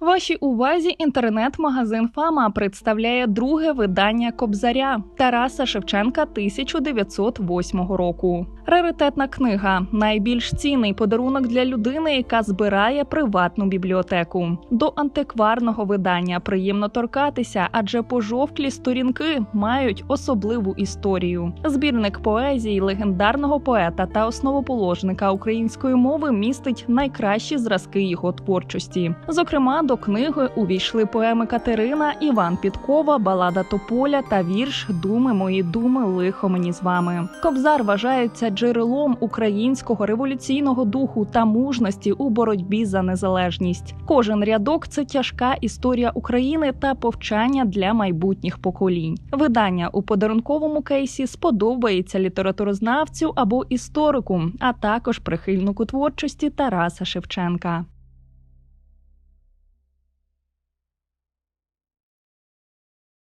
Вашій увазі інтернет-магазин Фама представляє друге видання Кобзаря Тараса Шевченка 1908 року. Раритетна книга найбільш цінний подарунок для людини, яка збирає приватну бібліотеку. До антикварного видання приємно торкатися, адже пожовклі сторінки мають особливу історію. Збірник поезії легендарного поета та основоположника української мови містить найкращі зразки його творчості. Зокрема, до книги увійшли поеми Катерина, Іван Підкова, Балада Тополя та вірш Думи мої думи, лихо мені з вами. Кобзар вважається джерелом українського революційного духу та мужності у боротьбі за незалежність. Кожен рядок це тяжка історія України та повчання для майбутніх поколінь. Видання у подарунковому кейсі сподобається літературознавцю або історику, а також прихильнику творчості Тараса Шевченка.